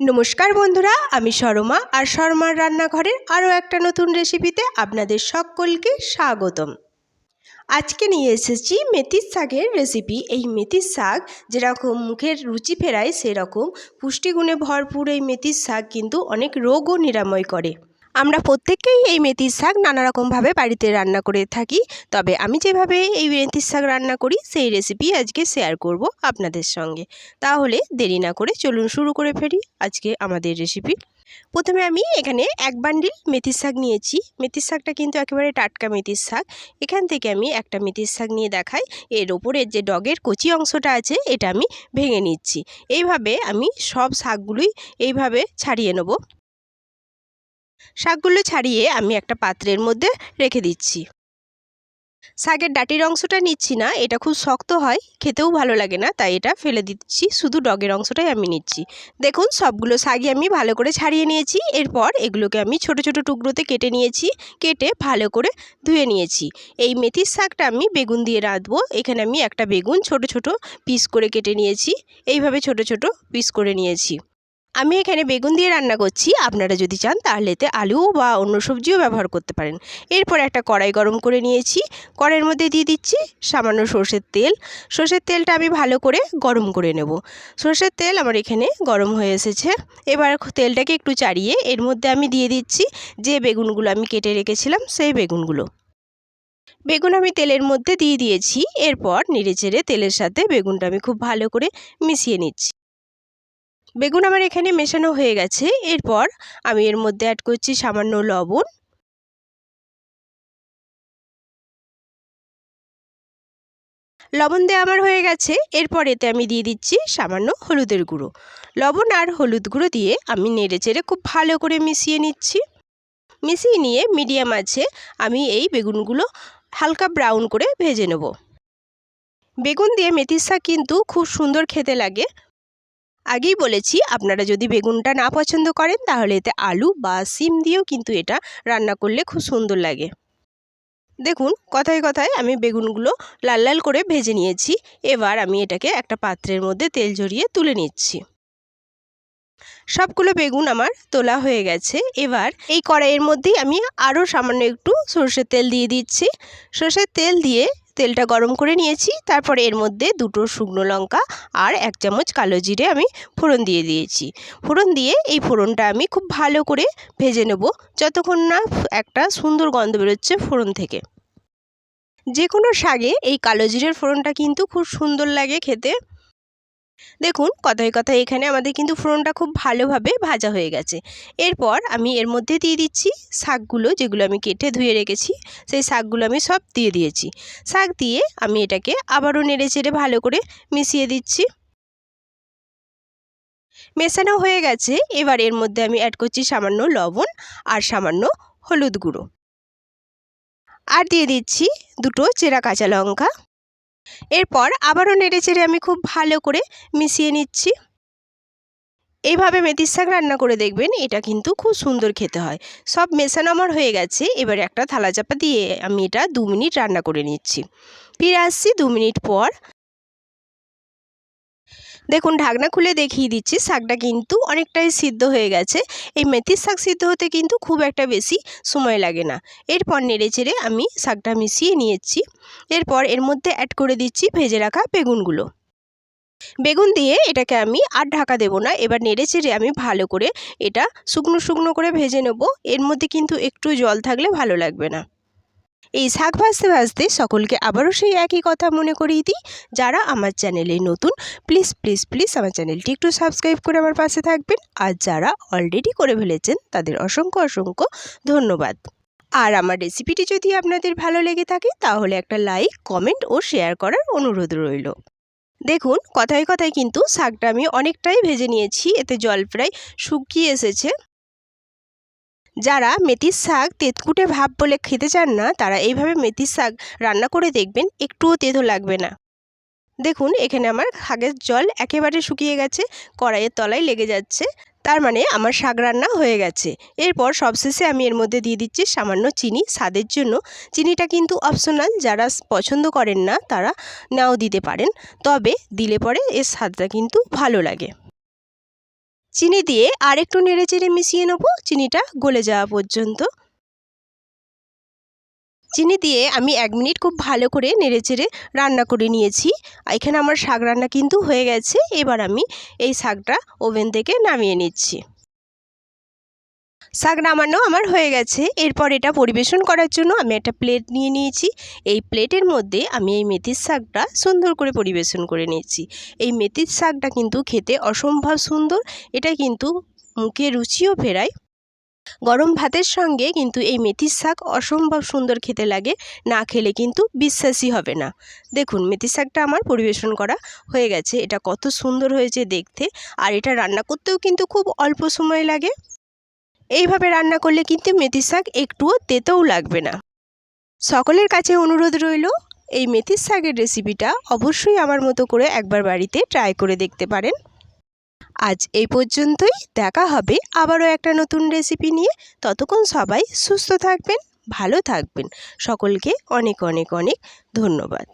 নমস্কার বন্ধুরা, আমি শর্মা আর শর্মার রান্নাঘরের আরও একটা নতুন রেসিপিতে আপনাদের সকলকে স্বাগতম। আজকে নিয়ে এসেছি মেথির শাকের রেসিপি। এই মেথির শাক যেরকম মুখের রুচি ফেরায়, সেরকম পুষ্টিগুণে ভরপুর এই মেথির শাক কিন্তু অনেক রোগও নিরাময় করে। আমরা প্রত্যেকেই এই মেথির শাক নানা রকমভাবে বাড়িতে রান্না করে থাকি। তবে আমি যেভাবে এই মেথির শাক রান্না করি, সেই রেসিপি আজকে শেয়ার করব আপনাদের সঙ্গে। তাহলে দেরি না করে চলুন শুরু করে ফেলি আজকে আমাদের রেসিপি প্রথমে আমি এখানে এক বান্ডিল মেথির শাক নিয়েছি। মেথির শাকটা কিন্তু একেবারে টাটকা মেথির শাক। এখান থেকে আমি একটা মেথির শাক নিয়ে দেখাই। এর ওপরের যে ডগের কচি অংশটা আছে, এটা আমি ভেঙে নিচ্ছি। এইভাবে আমি সব শাকগুলোই এইভাবে ছাড়িয়ে নেব। শাকগুলো ছাড়িয়ে আমি একটা পাত্রের মধ্যে রেখে দিচ্ছি। শাকের ডাটির অংশটা নিচ্ছি না, এটা খুব শক্ত হয়, খেতেও ভালো লাগে না, তাই এটা ফেলে দিচ্ছি, শুধু ডগের অংশটাই আমি নিচ্ছি। দেখুন, সবগুলো শাকই আমি ভালো করে ছাড়িয়ে নিয়েছি, এরপর এগুলোকে আমি ছোট ছোট টুকরোতে কেটে নিয়েছি, কেটে ভালো করে ধুয়ে নিয়েছি। এই মেথির শাকটা আমি বেগুন দিয়ে রাঁধবো, এখানে আমি একটা বেগুন ছোট ছোট পিস করে কেটে নিয়েছি, এইভাবে ছোট ছোট পিস করে নিয়েছি। আমি এখানে বেগুন দিয়ে রান্না করছি। আপনারা যদি চান তাহলে এতে আলু বা অন্য সবজিও ব্যবহার করতে পারেন। এরপর একটা কড়াই গরম করে নিয়েছি। কড়াইয়ের মধ্যে দিয়ে দিচ্ছি সামান্য সর্ষের তেল। সর্ষের তেলটা আমি ভালো করে গরম করে নেব। সর্ষের তেল আমার এখানে গরম হয়ে এসেছে। এবার তেলটাকে একটু চাড়িয়ে এর মধ্যে আমি দিয়ে দিচ্ছি যে বেগুনগুলো আমি কেটে রেখেছিলাম সেই বেগুনগুলো। বেগুন আমি তেলের মধ্যে দিয়ে দিয়েছি। এরপর নেড়ে চেড়ে তেলের সাথে বেগুনটা আমি খুব ভালো করে মিশিয়ে নিচ্ছি। বেগুন আমার এখানে মেশানো হয়ে গেছে। এরপর আমি এর মধ্যে অ্যাড করছি সামান্য লবণ। লবণ দেওয়া আমার হয়ে গেছে। এরপর এতে আমি দিয়ে দিচ্ছি সামান্য হলুদের গুঁড়ো। লবণ আর হলুদ গুঁড়ো দিয়ে আমি নেড়ে চেড়ে খুব ভালো করে মিশিয়ে নিচ্ছি। মিশিয়ে নিয়ে মিডিয়াম আছে আমি এই বেগুনগুলো হালকা ব্রাউন করে ভেজে নেব। বেগুন দিয়ে শাক কিন্তু খুব সুন্দর খেতে লাগে। আগেই বলেছি, আপনারা যদি বেগুনটা না পছন্দ করেন, তাহলে এতে আলু বা সিম দিয়েও কিন্তু এটা রান্না করলে খুব সুন্দর লাগে। দেখুন, কথায় কথায় আমি বেগুনগুলো লাল লাল করে ভেজে নিয়েছি। এবার আমি এটাকে একটা পাত্রের মধ্যে তেল ঝরিয়ে তুলে নিচ্ছি। সবগুলো বেগুন আমার তোলা হয়ে গেছে। এবার এই কড়াইয়ের মধ্যেই আমি আরও সামান্য একটু সর্ষের তেল দিয়ে দিচ্ছি। সর্ষের তেল দিয়ে তেলটা গরম করে নিয়েছি। তারপরে এর মধ্যে দুটো শুকনো লঙ্কা আর এক চামচ কালো জিরে আমি ফোড়ন দিয়ে দিয়েছি। ফোড়ন দিয়ে এই ফোড়নটা আমি খুব ভালো করে ভেজে নেব, যতক্ষণ না একটা সুন্দর গন্ধ বেরোচ্ছে ফোড়ন থেকে। যে কোনো শাকে এই কালো জিরের ফোড়নটা কিন্তু খুব সুন্দর লাগে খেতে। দেখুন, কথায় কথায় এখানে আমাদের কিন্তু ফোড়নটা খুব ভালোভাবে ভাজা হয়ে গেছে। এরপর আমি এর মধ্যে দিয়ে দিচ্ছি শাকগুলো যেগুলো আমি কেটে ধুয়ে রেখেছি, সেই শাকগুলো আমি সব দিয়ে দিয়েছি। শাক দিয়ে আমি এটাকে আবারও নেড়ে চেড়ে ভালো করে মিশিয়ে দিচ্ছি। মেশানো হয়ে গেছে, এবার এর মধ্যে আমি অ্যাড করছি সামান্য লবণ আর সামান্য হলুদ গুঁড়ো। আর দিয়ে দিচ্ছি দুটো চেরা কাঁচা লঙ্কা। এরপর আবারও নেড়ে চেড়ে আমি খুব ভালো করে মিশিয়ে নিচ্ছি। এইভাবে মেথির শাক রান্না করে দেখবেন, এটা কিন্তু খুব সুন্দর খেতে হয়। সব মেশানো আমার হয়ে গেছে, এবার একটা থালা চাপা দিয়ে আমি এটা দু মিনিট রান্না করে নিচ্ছি। ফিরে আসছি দু মিনিট পর। দেখুন, ঢাকনা খুলে দেখিয়ে দিচ্ছি, শাকটা কিন্তু অনেকটাই সিদ্ধ হয়ে গেছে। এই মেথির শাক সিদ্ধ হতে কিন্তু খুব একটা বেশি সময় লাগে না। এরপর নেড়ে চেড়ে আমি শাকটা মিশিয়ে নিয়েছি। এরপর এর মধ্যে অ্যাড করে দিচ্ছি ভেজে রাখা বেগুনগুলো। বেগুন দিয়ে এটাকে আমি আর ঢাকা দেব না। এবার নেড়ে চেড়ে আমি ভালো করে এটা শুকনো শুকনো করে ভেজে নেব। এর মধ্যে কিন্তু একটু জল থাকলে ভালো লাগবে না। এই শাক ভাজতে ভাজতে সকলকে আবারও সেই একই কথা মনে করিয়ে দিই। যারা আমার চ্যানেলে নতুন প্লিজ প্লিজ প্লিজ আমার চ্যানেলটি একটু সাবস্ক্রাইব করে আমার পাশে থাকবেন। আর যারা অলরেডি করে ফেলেছেন, তাদের অসংখ্য অসংখ্য ধন্যবাদ। আর আমার রেসিপিটি যদি আপনাদের ভালো লেগে থাকে, তাহলে একটা লাইক কমেন্ট ও শেয়ার করার অনুরোধ রইল। দেখুন, কথায় কথায় কিন্তু শাকটা আমি অনেকটাই ভেজে নিয়েছি, এতে জল প্রায় শুকিয়ে এসেছে। যারা মেথির শাক তেতকুটে ভাব বলে খেতে চান না, তারা এইভাবে মেথির শাক রান্না করে দেখবেন, একটুও তেতো লাগবে না। দেখুন, এখানে আমার শাকের জল একেবারে শুকিয়ে গেছে, কড়াইয়ের তলায় লেগে যাচ্ছে, তার মানে আমার শাক রান্না হয়ে গেছে। এরপর সবশেষে আমি এর মধ্যে দিয়ে দিচ্ছি সামান্য চিনি, স্বাদের জন্য। চিনিটা কিন্তু অপশনাল, যারা পছন্দ করেন না, তারা নাও দিতে পারেন। তবে দিলে পরে এর স্বাদটা কিন্তু ভালো লাগে। চিনি দিয়ে আর একটু নেড়ে চেড়ে মিশিয়ে নেব চিনিটা গলে যাওয়া পর্যন্ত। চিনি দিয়ে আমি এক মিনিট খুব ভালো করে নেড়ে চেড়ে রান্না করে নিয়েছি। এখানে আমার শাক রান্না কিন্তু হয়ে গেছে। এবার আমি এই শাকটা ওভেন থেকে নামিয়ে নিচ্ছি। শাক নামানো আমার হয়ে গেছে। এরপর এটা পরিবেশন করার জন্য আমি একটা প্লেট নিয়ে নিয়েছি। এই প্লেটের মধ্যে আমি এই মেথির শাকটা সুন্দর করে পরিবেশন করে নিয়েছি। এই মেথির শাকটা কিন্তু খেতে অসম্ভব সুন্দর। এটা কিন্তু মুখে রুচিও ফেরায়। গরম ভাতের সঙ্গে কিন্তু এই মেথির শাক অসম্ভব সুন্দর খেতে লাগে। না খেলে কিন্তু বিশ্বাসই হবে না। দেখুন, মেথির শাকটা আমার পরিবেশন করা হয়ে গেছে। এটা কত সুন্দর হয়েছে দেখতে। আর এটা রান্না করতেও কিন্তু খুব অল্প সময় লাগে। এইভাবে রান্না করলে কিন্তু মেথির শাক একটুও তেতেও লাগবে না। সকলের কাছে অনুরোধ রইল, এই মেথির শাকের রেসিপিটা অবশ্যই আমার মতো করে একবার বাড়িতে ট্রাই করে দেখতে পারেন। আজ এই পর্যন্তই, দেখা হবে আবারও একটা নতুন রেসিপি নিয়ে। ততক্ষণ সবাই সুস্থ থাকবেন, ভালো থাকবেন। সকলকে অনেক অনেক অনেক ধন্যবাদ।